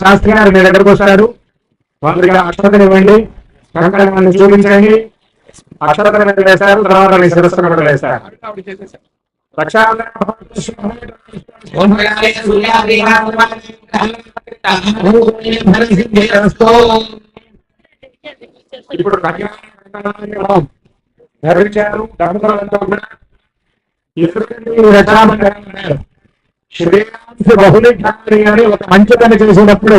శాస్త్రి గారు మీ దగ్గరకు వస్తారు వారికి అక్షతలు ఇవ్వండి చూపించండి. అక్షతలు మీద వేస్తారు తర్వాత మీ శిరస్సును కూడా వేస్తారు. ఇప్పుడు కళ్యాణం ధరించారు కూడా ఇసుకని రచనామంటారు శ్రీరాంశ బహుళి అని ఒక మంచి పని చేసినప్పుడు